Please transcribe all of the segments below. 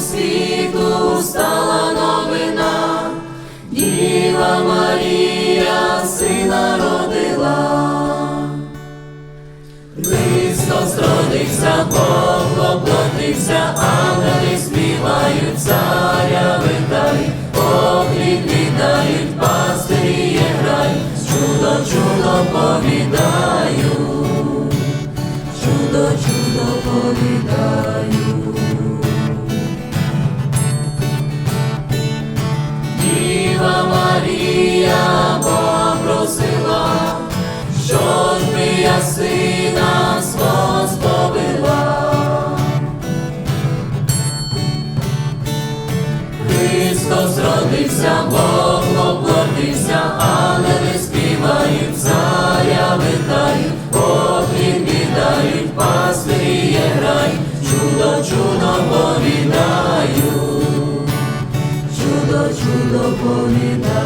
світу стала новина, Діва Марія сина родила. Христос родився, Бог оплотився, ангели співають, царя витають, поклін віддають, пастирі грають, чудо, чудо повідаю, Христос родився, Бог оплотився, ангели співають, царя витають, поклін віддають, пастирі грають, чудо, чудо повідаю чудо, чудо повідаю.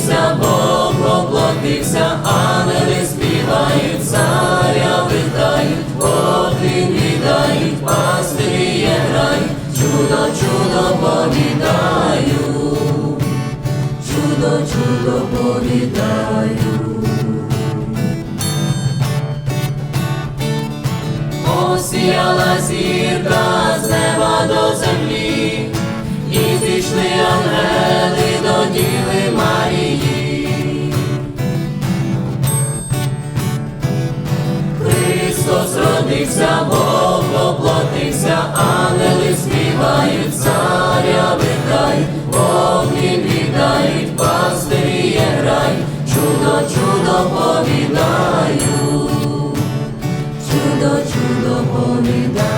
Родився, Бог оплотився, ангели співають, царя витають, поклін віддають, пастирі грають, чудо, чудо повідаю, чудо, чудо повідаю. Осіяла зірка з неба до землі, Родився, Бог оплотився, ангели співають, царя витають, поклін відають, пастирі грають, чудо, чудо повідаю, чудо, чудо повідаю.